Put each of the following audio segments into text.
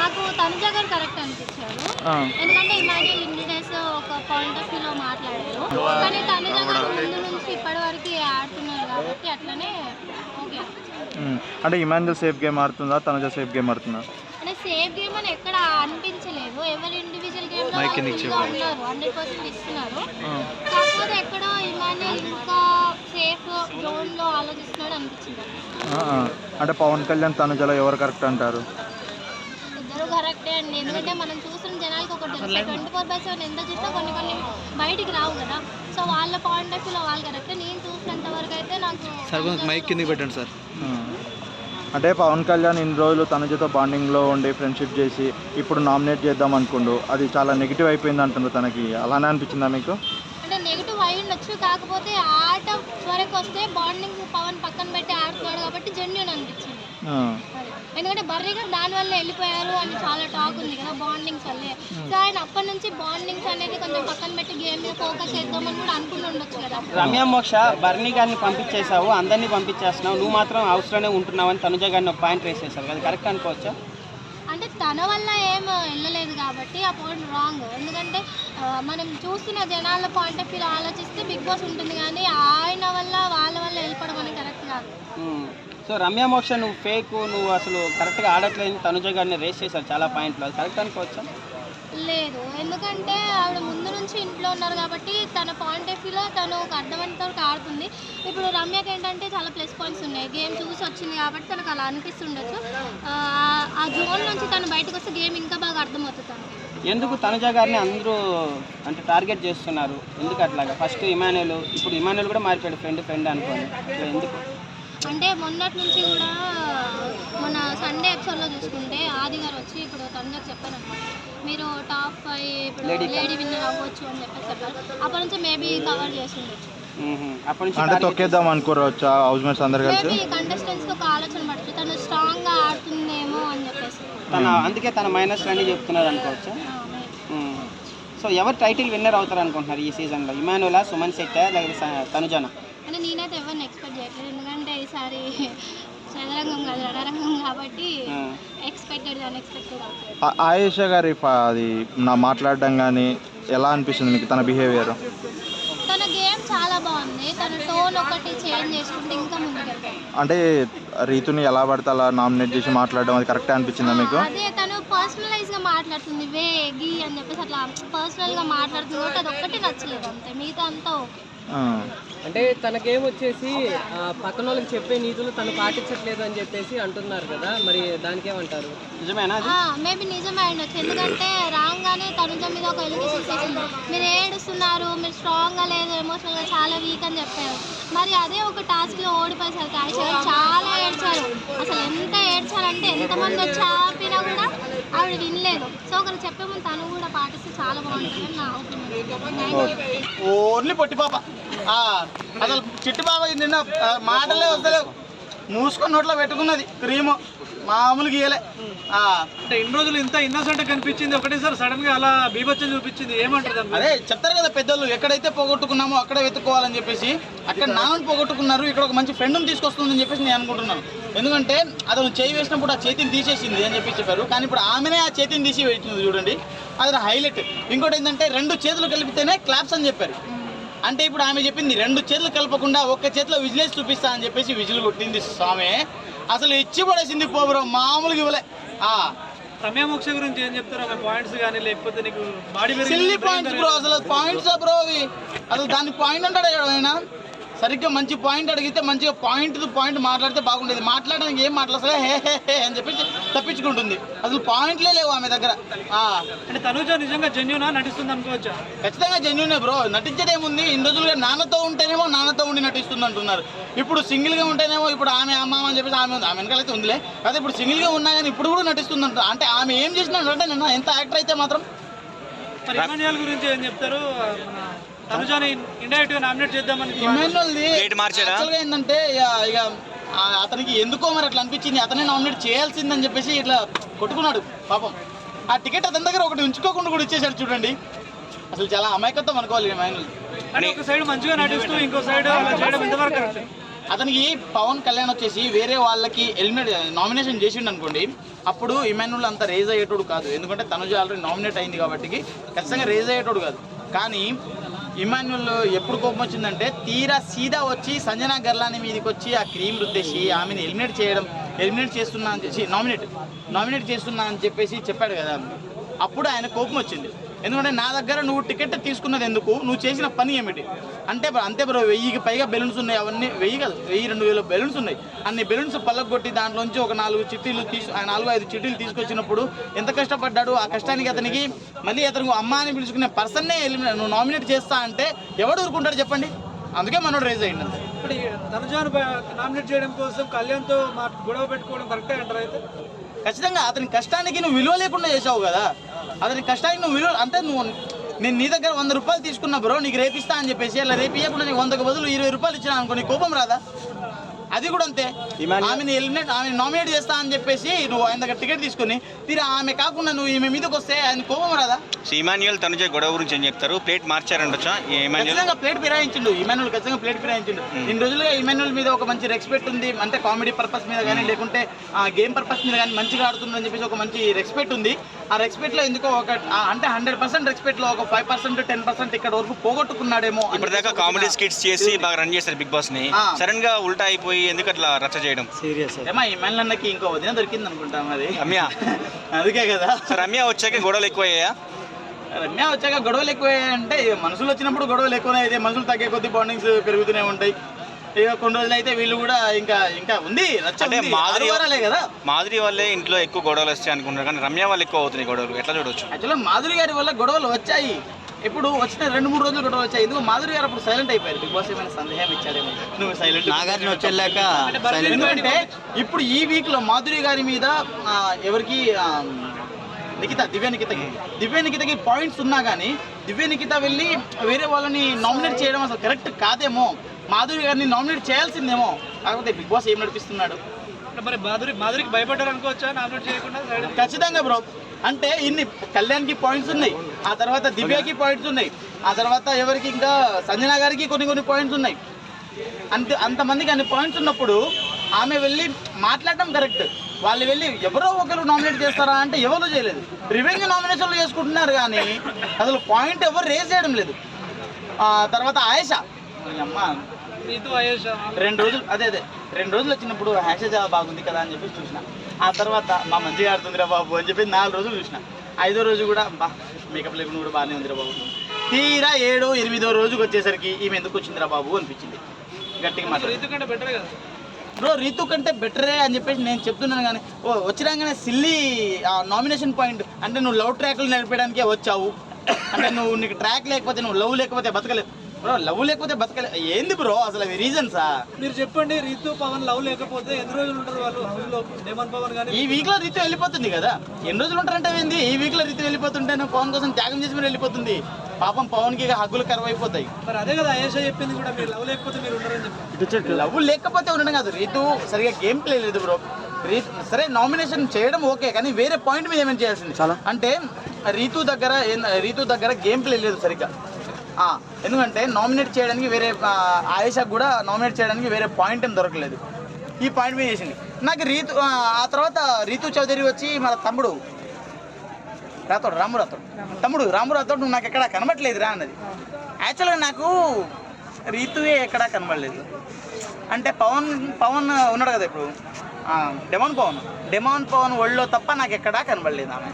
నాకు తనుజ గారు కరెక్ట్ అనిపించారు. ఎందుకంటే ఇమాన్యుల్ ఇన్ని డేస్ ఒక పాయింట్ ఆఫ్ వ్యూలో మాట్లాడారు. కానీ తనుజ గారు ముందు నుంచి ఇప్పటి వరకు ఆడుతున్నారు కాబట్టి అట్లనే ఓకే. అంటే ఇమాన్యుల్ సేఫ్ గేమ్ ఆడుతుందా తనుజ సేఫ్ గేమ్ ఆడుతుందా? అంటే సేఫ్ గేమ్ అని ఎక్కడ అనిపించలేదు. ఎవరి ఇండివిజువల్ గేమ్ ఉన్నారు హండ్రెడ్ పర్సెంట్ ఇస్తున్నారు. కాకపోతే ఎక్కడో ఇమాన్యుల్ ఇంకా సేఫ్లో ఆలోచిస్తున్నాడు అనిపించింది. అంటే పవన్ కళ్యాణ్ తనుజలో ఎవరు కరెక్ట్ అంటారు? ఇద్దరు కరెక్టే అండి. ఎందుకంటే మనం చూసిన జనాలకి ఒకటి తెలుసు ట్వంటీ ఫోర్ బై సెవెన్ ఎంత చూసినా కొన్ని కొన్ని బయటికి రావు కదా. సో వాళ్ళ పాయింట్ ఆఫ్ వ్యూలో వాళ్ళు కరెక్టే. నేను చూసినంత వరకు అయితే నాకు మైక్ కిందకి పెట్టండి సార్. ఆ. అంటే పవన్ కళ్యాణ్ ఇన్ని రోజులు తనుజతో బాండింగ్లో ఉండి ఫ్రెండ్షిప్ చేసి ఇప్పుడు నామినేట్ చేద్దాం అనుకుండు. అది చాలా నెగిటివ్ అయిపోయింది అంటున్నారు తనకి. అలానే అనిపించిందా మీకు? ఉండొచ్చు. కాకపోతే ఆట వరకు వస్తే బాండింగ్ పవన్ పక్కన పెట్టి ఆడుతున్నాడు కాబట్టి జెన్యున్ అనిపించింది. ఎందుకంటే బర్రీ గారు దాని వల్ల వెళ్ళిపోయారు అని చాలా టాక్ ఉంది కదా బాండింగ్స్ వల్లే. సో ఆయన అప్పటి నుంచి బాండింగ్స్ అనేది కొంచెం పక్కన పెట్టి గేమ్ మీద ఫోకస్ చేద్దామని కూడా అనుకుని ఉండొచ్చు కదా. రమ్య మోక్ష బర్నీ గారిని పంపించేశావు అందరినీ పంపించేస్తున్నావు నువ్వు మాత్రం హౌస్లోనే ఉంటున్నావు అని తనుజ గారిని ఒక పాయింట్ వేసేసావు అది కరెక్ట్ అనుకోవచ్చా? అంటే తన వల్ల ఏం వెళ్ళలేదు కాబట్టి ఆ పాయింట్ రాంగ్ ఎందుకంటే మనం చూస్తున్న జనాల పాయింట్ ఆఫ్ వ్యూ ఆలోచిస్తే బిగ్ బాస్ ఉంటుంది కానీ ఆయన వల్ల వాళ్ళ వల్ల వెళ్ళిపోవడం అనేది కరెక్ట్ కాదు. సో రమ్య మోక్ష నువ్వు ఫేక్ నువ్వు అసలు కరెక్ట్గా ఆడట్లేదు. తనుజ గారిని రేస్ చేశారు చాలా పాయింట్లు అది కరెక్ట్ అనుకోవచ్చా? లేదు. ఎందుకంటే ఆవిడ ముందు నుంచి ఇంట్లో ఉన్నారు కాబట్టి తన పాయింట్ ఆఫ్ వ్యూలో తను ఒక అర్థమైనంతవరకు ఆడుతుంది. ఇప్పుడు రమ్యకి ఏంటంటే చాలా ప్లస్ పాయింట్స్ ఉన్నాయి. గేమ్ చూసి వచ్చింది కాబట్టి తనకు అలా అనిపిస్తుండొచ్చు. ఆ, జోన్ నుంచి తను బయటకు వస్తే గేమ్ ఇంకా బాగా అర్థమవుతుంది. తనకి ఎందుకు తనుజ గారిని అందరూ అంటే టార్గెట్ చేస్తున్నారు? ఎందుకు అట్లాగా? ఫస్ట్ ఇమానుయల్ ఇప్పుడు ఇమానుయల్ కూడా మారిపోయాడు ఫ్రెండ్ ఫ్రెండ్ అనుకోండి. ఎందుకు? అంటే మొన్నటి నుంచి కూడా మన సండే ఎపిసోడ్లో చూసుకుంటే ఆది గారు వచ్చి ఇప్పుడు తనకు చెప్పారు అనమాట మీరు టాప్ ఫైవ్ ఇప్పుడు లేడీ విన్నర్ అవ్వచ్చు అని చెప్పేసి చెప్పారు. అప్పటి నుంచి మేబీ కవర్ చేసి ఉండొచ్చు మ్మ్. అప్పటి నుంచి అంటే తొక్కేద్దాం అనుకోరచ్చా హౌస్ మేట్స్ అందరు కలిసి? మేబీ కంటెస్టెంట్స్కి ఒక ఆలోచన పడచ్చు తను స్ట్రాంగ్గా ఆడుతుందేమో అని చెప్పేసి. తన అందుకే తన మైనస్ అన్ని చెప్తున్నారు అనుకోవచ్చా. సో ఎవరు టైటిల్ విన్నర్ అవుతారు అనుకుంటున్నారు ఈ సీజన్లో ఇమానులా సుమన్ శెట్టా లేకపోతే తనుజనా? అంటే నేనైతే ఎవరిని ఎక్స్పెక్ట్ ఈసారి చదరంగం కాదు రణరంగం కాబట్టి. ఎక్స్పెక్టెడ్ అన్ఎక్స్పెక్టెడ్ అవుతుంది ఆయేషా గారి అది నా మాట్లాడడం కానీ ఎలా అనిపిస్తుంది మీకు తన బిహేవియర్ తన గేమ్ చాలా బాగుంది. తన టోన్ ఒకటి చేంజ్ చేసుకుంటే ఇంకా ముందుకెళ్తాం అంటే రీతుని ఎలా పడితే అలా నామినేట్ చేసి మాట్లాడడం అది కరెక్టే అనిపించిందా మీకు? అదే తను మాట్లాడుతుంది వే గి అని చెప్పేసి అట్లా పర్సనల్గా మాట్లాడుతుంది కాబట్టి అది ఒక్కటి నచ్చలేదు అంతే మిగతా అంతా ఓకే. ఆ. అంటే తనకేం వచ్చేసి ఆ, పక్కన వాళ్ళకి చెప్పే నీతులు తను పాటించట్లేదు అని చెప్పేసి అంటున్నారు కదా మరి దానికేమంటారు? నిజమేనా అది? మేబీ నిజమే ఉండొచ్చు ఎందుకంటే రాగానే తనుజ మీద ఒక ఎలిగేషన్ మీరు ఏడుస్తున్నారు మీరు స్ట్రాంగ్గా లేదు ఎమోషనల్గా చాలా వీక్ అని చెప్పారు. మరి అదే ఒక టాస్క్లో ఓడిపోయేసరికి ఆయుష చాలా ఏడ్చారు. అసలు ఎంత ఏడ్చారంటే ఎంతమంది వచ్చి ఆపినా కూడా ఆవిడ వినలేదు. సో ఒకరు చెప్పే ముందు తను కూడా పాటిస్తే చాలా బాగుంటుంది నా ఒపీనియన్. ఓన్లీ పొట్టి పాప. ఆ, అసలు చిట్టి పాప నిన్న మాటలే వస్తలేవు. మూసుకొని నోట్లో పెట్టుకున్నది క్రీము. మామూలు గీయలే ఆ, అంటే ఇన్ని రోజులు ఇంత ఇన్నోసెంట్ కనిపించింది ఒకటేసారి సడన్గా అలా బీభత్సం చూపించింది. ఏమంటారు అదే చెప్తారు కదా పెద్దలు ఎక్కడైతే పోగొట్టుకున్నామో అక్కడే వెతుక్కోవాలని చెప్పేసి అక్కడ నాన్నని పోగొట్టుకున్నారు ఇక్కడ ఒక మంచి ఫ్రెండ్ని తీసుకొస్తుందని చెప్పేసి నేను అనుకుంటున్నాను. ఎందుకంటే అతను చేయి వేసినప్పుడు ఆ చేతిని తీసేసింది అని చెప్పి చెప్పారు. కానీ ఇప్పుడు ఆమెనే ఆ చేతిని తీసి వేసింది చూడండి. అది హైలైట్ ఇంకోటి ఏంటంటే రెండు చేతులు కలిపితేనే క్లాప్స్ అని చెప్పారు. అంటే ఇప్పుడు ఆమె చెప్పింది రెండు చేతులు కలపకుండా ఒక్క చేతిలో విజిలేసి చూపిస్తా అని చెప్పేసి విజిల్ కొట్టింది స్వామి. అసలు ఇచ్చి పడేసింది పోబ్రో మామూలుగా ఇవ్వలే. మోక్ష గురించి ఏం చెప్తారు? పాయింట్స్ కానీ లేకపోతే నీకు బాడీ సిల్లీ పాయింట్స్ బ్రో అసలు పాయింట్స్ బ్రో అవి? అసలు దాన్ని పాయింట్ అంటాడు ఆయన? సరిగ్గా మంచి పాయింట్ అడిగితే మంచిగా పాయింట్ పాయింట్ మాట్లాడితే బాగుండేది. మాట్లాడడానికి ఏం మాట్లాడసలే హే హే హే అని చెప్పి తప్పించుకుంటుంది. అసలు పాయింట్లే లేవు ఆమె దగ్గర. అంటే తనుజ నిజంగా జెన్యునా నటిస్తుంది అనుకోవచ్చా? ఖచ్చితంగా జెన్యునే బ్రో నటించేదేముంది ఇన్ని రోజులుగా నాన్నతో ఉంటేనేమో నాన్నతో ఉండి నటిస్తుంది అంటున్నారు. ఇప్పుడు సింగిల్గా ఉంటేనేమో ఇప్పుడు ఆమె అమ్మ అని చెప్పేసి ఆమె ఉంది. ఆమె వెనకాలైతే ఉందిలే. అదే ఇప్పుడు సింగిల్గా ఉన్నా కానీ ఇప్పుడు కూడా నటిస్తుంది అంట. అంటే ఆమె ఏం చేసినా అంటే ఎంత యాక్టర్ అయితే మాత్రం. గురించి ఏం చెప్తారు? తనుజాని ఇండైరెక్ట్గా నామినేట్ చేద్దామని ఏంటంటే ఇక అతనికి ఎందుకో మరి అట్లా అనిపించింది. అతనే నామినేట్ చేయాల్సిందని చెప్పేసి ఇట్లా కొట్టుకున్నాడు పాపం. ఆ టికెట్ అతని దగ్గర ఒకటి ఉంచుకోకుండా కూడా ఇచ్చేసాడు చూడండి. అసలు చాలా అమాయకత్వం అనుకోవాలి అంటే ఒక సైడ్ మంచిగా నటిస్తూ ఇంకో సైడ్ అతనికి పవన్ కళ్యాణ్ వచ్చేసి వేరే వాళ్ళకి ఎలిమినేట్ నామినేషన్ చేసిండు అనుకోండి అప్పుడు ఇమాన్యుల్ అంత రేజ్ అయ్యేటోడు కాదు. ఎందుకంటే తనుజ ఆల్రెడీ నామినేట్ అయింది కాబట్టి ఖచ్చితంగా రేజ్ అయ్యేటోడు కాదు. కానీ ఇమాన్యుల్ ఎప్పుడు కోపం వచ్చిందంటే తీరా సీదా వచ్చి సంజనా గర్లాని మీదకి వచ్చి ఆ క్రీమ్ రుద్దేసి ఆమెను ఎలిమినేట్ చేయడం ఎలిమినేట్ చేస్తున్నా అని చెప్పి నామినేట్ నామినేట్ చేస్తున్నా అని చెప్పేసి చెప్పాడు కదా అప్పుడు ఆయన కోపం వచ్చింది. ఎందుకంటే నా దగ్గర నువ్వు టికెట్ తీసుకున్నది ఎందుకు? నువ్వు చేసిన పని ఏమిటి? అంటే అంతే బ్రో వెయ్యికి పైగా బెలూన్స్ ఉన్నాయి అవన్నీ వెయ్యి కాదు వెయ్యి రెండు వేల బెలూన్స్ ఉన్నాయి. అన్ని బెలూన్స్ పల్లగొట్టి దాంట్లోంచి ఒక నాలుగు చిట్టీలు తీసు ఆ నాలుగు ఐదు చిట్టీలు తీసుకొచ్చినప్పుడు ఎంత కష్టపడ్డాడు ఆ కష్టానికి అతనికి మళ్ళీ అతను అమ్మ అని పిలుచుకునే పర్సన్నే నువ్వు నామినేట్ చేస్తా అంటే ఎవడు ఊరుకుంటాడు చెప్పండి? అందుకే మనోడు రేజ్ అయ్యింది అంతే. ఇప్పుడు తనుజాను నామినేట్ చేయడం కోసం కళ్యాణ్తో మా గొడవ పెట్టుకోవడం కరెక్టే అంటారు అయితే? ఖచ్చితంగా అతని కష్టానికి నువ్వు విలువ లేకుండా చేసావు కదా. అతని కష్టానికి నువ్వు విలువ అంటే నువ్వు నేను నీ దగ్గర వంద రూపాయలు తీసుకున్నా బ్రో నీకు రేపిస్తా అని చెప్పేసి అలా రేపు ఇవ్వకుండా నీకు వందకు బదులు ఇరవై రూపాయలు ఇచ్చినా అనుకో నీకు కోపం రాదా? అది కూడా అంతే. ఆమెను ఎలిమినేట్ ఆమె నామినేట్ చేస్తా అని చెప్పేసి నువ్వు ఆయన దగ్గర టికెట్ తీసుకుని తీరా ఆమె కాకుండా నువ్వు ఈమె మీదకి వస్తే ఆయన కోపం రాదా? సో ఇమాన్యుయల్ తనుజ గొడవ గురించి ఏం చెప్తారు? ప్లేట్ మార్చారంటొచ్చా ఖచ్చితంగా ప్లేట్ ఫిరాయించిండు ఇమాన్యుల్ ఖచ్చితంగా ప్లేట్ ఫిరాయించిండు. ఇన్ని రోజులుగా ఇమాన్యుల్ మీద ఒక మంచి రెస్పెక్ట్ ఉంది అంటే కామెడీ పర్పస్ మీద కానీ లేకుంటే గేమ్ పర్పస్ మీద కానీ మంచిగా ఆడుతుందని చెప్పేసి ఒక మంచి రెస్పెక్ట్ ఉంది. ఆ రెస్పెక్ట్లో ఎందుకో ఒక అంటే హండ్రెడ్ పర్సెంట్ రెస్పెక్ట్లో ఒక ఫైవ్ పర్సెంట్ టెన్ పర్సెంట్ ఇక్కడ వరకు పోగొట్టుకున్నాడేమో ఇప్పటిదాకా కామెడీ స్కిట్స్ చేసి బాగా రన్ చేశారు బిగ్ బాస్ని. సడన్గా ఉల్టా అయిపోయి ఎందుకు అట్లా రచ్చ చేయడం? ఏమా ఇమాన్యుల్ అన్నకి ఇంకో వదిన దొరికింది అనుకుంటా మరి. రమ్య. అందుకే కదా. రమ్య వచ్చాక గొడవలు ఎక్కువయ్యాయా? రమ్య వచ్చాక గొడవలు ఎక్కువ అంటే మనుషులు వచ్చినప్పుడు గొడవలు ఎక్కువనే అయితే మనుషులు తగ్గే కొద్ది బాండింగ్స్ పెరుగుతూనే ఉంటాయి. ఇక కొన్ని రోజులు అయితే వీళ్ళు కూడా ఇంకా ఇంకా ఉంది అంటే. మాధురి- వారాలే కదా. మాధురి వల్లే ఇంట్లో ఎక్కువ గొడవలు వస్తాయి అనుకుంటారు కానీ రమ్య వల్ల ఎక్కువ అవుతున్నాయి గొడవలు. ఎట్లా చూడొచ్చు? యాక్చువల్గా మాధురి గారి వల్ల గొడవలు వచ్చాయి. ఇప్పుడు వచ్చిన రెండు మూడు రోజులు గొడవలు వచ్చాయి. ఎందుకు మాధురి గారు అప్పుడు సైలెంట్ అయిపోయారు. బిగ్ బాస్ ఏమైనా సందేహం ఇచ్చాడేమో. నువ్వు సైలెంట్ నాగార్జున వచ్చేలాక ఎందుకంటే ఇప్పుడు ఈ వీక్లో మాధురి గారి మీద ఎవరికి నిఖిత దివ్య నిఖితకి. దివ్య నిఖితకి పాయింట్స్ ఉన్నా కానీ దివ్య నిఖిత వెళ్ళి వేరే వాళ్ళని నామినేట్ చేయడం అసలు కరెక్ట్ కాదేమో. మాధురి గారిని నామినేట్ చేయాల్సిందేమో. కాకపోతే బిగ్ బాస్ ఏం నడిపిస్తున్నాడు? మరి మాధురి మాధురికి భయపడ్డారు అనుకోవచ్చా? నామినేట్ చేయకుండా ఖచ్చితంగా బ్రో. అంటే ఇన్ని కళ్యాణ్కి పాయింట్స్ ఉన్నాయి. ఆ తర్వాత దివ్యకి పాయింట్స్ ఉన్నాయి. ఆ తర్వాత ఎవరికి ఇంకా సంజన గారికి కొన్ని కొన్ని పాయింట్స్ ఉన్నాయి. అంత అంతమందికి అన్ని పాయింట్స్ ఉన్నప్పుడు ఆమె వెళ్ళి మాట్లాడటం కరెక్ట్ వాళ్ళు వెళ్ళి ఎవరో ఒకరు నామినేట్ చేస్తారా అంటే ఎవరు చేయలేదు. రివెంజ్ నామినేషన్లు చేసుకుంటున్నారు కానీ అసలు పాయింట్ ఎవరు రేస్ చేయడం లేదు. తర్వాత ఆయేషా. అమ్మ రెండు రోజులు అదే అదే. రెండు రోజులు వచ్చినప్పుడు హ్యాష్ చాలా బాగుంది కదా అని చెప్పి చూసిన. ఆ తర్వాత మా మంచిగా ఆడుతుందిరా బాబు అని చెప్పి నాలుగు రోజులు చూసిన. ఐదో రోజు కూడా బా మేకప్ లేకుండా కూడా బాగానే ఉందిరా బాబు. తీరా ఏడో ఎనిమిదో రోజుకి వచ్చేసరికి ఈమె ఎందుకు వచ్చిందిరా బాబు అనిపించింది. గట్టిగా మాట్లాడు. బ్రో రీతు కంటే బెటరే అని చెప్పేసి నేను చెప్తున్నాను కానీ ఓ వచ్చినాగానే సిల్లీ నామినేషన్ పాయింట్ అంటే నువ్వు లవ్ ట్రాక్లు నడిపడానికే వచ్చావు. అంటే నువ్వు నీకు ట్రాక్ లేకపోతే నువ్వు లవ్ లేకపోతే బతకలేవు. బ్రో లవ్ లేకపోతే బతకలే ఏంది బ్రో అసలు అవి రీజన్సా మీరు చెప్పండి రీతు పవన్ లవ్ లేకపోతే ఎన్ని రోజులు ఉంటారు వాళ్ళు? డేమన్ పవన్ కానీ ఈ వీక్లో రీతు వెళ్ళిపోతుంది కదా. ఎన్ని రోజులు ఉంటారంటే ఏంది ఈ వీక్లో రీతు వెళ్ళిపోతుంటే నువ్వు పవన్ కోసం త్యాగం చేసి మీరు వెళ్ళిపోతుంది. పాపం పవన్కి హగ్గులు కరువు అయిపోతాయి మరి అదే కదా అయేష చెప్పింది కూడా మీరు లవ్ లేకపోతే మీరు ఉండరని లవ్ లేకపోతే ఉండడం కాదు. రీతు సరిగా గేమ్ ప్లే లేదు బ్రో. రీతు సరే నామినేషన్ చేయడం ఓకే కానీ వేరే పాయింట్ మీద ఏమైనా చేయాల్సింది. అంటే రీతు దగ్గర రీతు దగ్గర గేమ్ ప్లే లేదు సరిగ్గా. ఆ, ఎందుకంటే నామినేట్ చేయడానికి వేరే ఆ, ఆయేషాకు కూడా నామినేట్ చేయడానికి వేరే పాయింట్ ఏం దొరకలేదు. ఈ పాయింట్ మీద చేసింది. నాకు రీతు ఆ తర్వాత రీతు చౌదరి వచ్చి మన తమ్ముడు రాతోడు రాము రాతోడు. తమ్ముడు రాము రాతోడు నువ్వు నాకు ఎక్కడ కనబట్లేదు రా అన్నది యాక్చువల్గా నాకు రీతువే ఎక్కడా కనబడలేదు. అంటే పవన్ పవన్ ఉన్నాడు కదా ఇప్పుడు? డెమాన్ పవన్. డెమాన్ పవన్ ఒళ్ళో తప్ప నాకు ఎక్కడా కనబడలేదు ఆమె.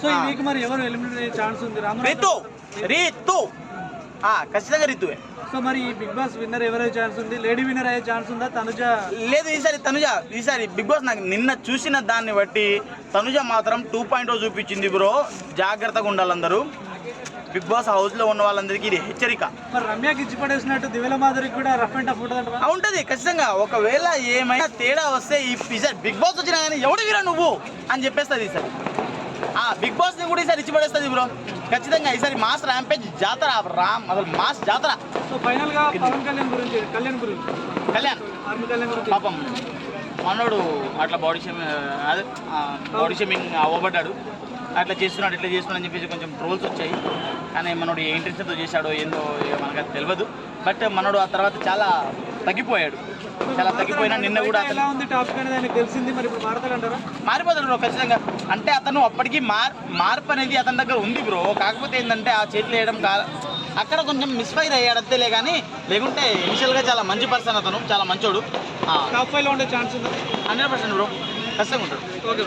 సో మరి ఎవరు ఎలిమినేట్ ఛాన్స్ ఉంది? రీతు రీతు. ఖచ్చితంగా రీతువే. సో మరి ఈ బిగ్ బాస్ విన్నర్ ఎవరయ్యే ఛాన్స్ ఉంది? లేడీ విన్నర్ అయ్యే ఛాన్స్ ఉందా? తనుజ? లేదు ఈసారి తనుజ ఈసారి బిగ్ బాస్ నాకు నిన్న చూసిన దాన్ని బట్టి తనుజ మాత్రం టూ పాయింట్ చూపించింది బ్రో. జాగ్రత్తగా ఉండాలి అందరూ. బిగ్ బాస్ హౌస్లో ఉన్న వాళ్ళందరికీ ఇది హెచ్చరిక. మరి రమ్యకి ఇచ్చి పడేసినట్టు దివ్యల మాధురికి కూడా రఫ్ అండ్ టఫ్ ఉంటుంది ఉంటది ఖచ్చితంగా. ఒకవేళ ఏమైనా తేడా వస్తే ఈ ఈసారి బిగ్ బాస్ వచ్చినా కానీ ఎవడివిరా నువ్వు అని చెప్పేస్తుంది ఈసారి. ఆ బిగ్ బాస్ని కూడా ఈసారి ఇచ్చి పడేస్తుంది బ్రో. ఖచ్చితంగా ఈసారి మాస్ ర్యాంపేజ్ జాతర రామ్ అసలు మాస్ జాతర. సో ఫైనల్గా పవన్ కళ్యాణ్ గురించి కళ్యాణ్ గురించి. కళ్యాణ్. కళ్యాణ్ గురించి. పాపం మనోడు అట్లా బాడీ షేమింగ్ అదే బాడీ షేమింగ్ అవ్వబడ్డాడు. అట్లా చేస్తున్నాడు ఇట్లా చేస్తున్నాడు అని చెప్పేసి కొంచెం ట్రోల్స్ వచ్చాయి. కానీ మనోడు ఏ ఇంటెన్షన్తో చేశాడో ఏందో మనకు అది తెలియదు బట్ మనోడు ఆ తర్వాత చాలా తగ్గిపోయాడు. చాలా తగ్గిపోయినా నిన్న కూడా ఎలా ఉంది టాపిక్ అనేది ఆయనకు తెలిసింది మరి ఇప్పుడు మారతాడు అంటారా? మారిపోతాడు బ్రో ఖచ్చితంగా. అంటే అతను అప్పటికి మార్ మార్పు అనేది అతని దగ్గర ఉంది బ్రో. కాకపోతే ఏంటంటే ఆ చేతులు వేయడం కా అక్కడ కొంచెం మిస్ఫైర్ అయ్యాడు అంతేలే కానీ లేకుంటే ఇనిషియల్గా చాలా మంచి పర్సన్ అతను చాలా మంచోడు. టాప్ ఫైవ్లో ఉండే ఛాన్స్ ఉందా? Hundred percent bro. ఖచ్చితంగా ఉంటాడు. ఓకే.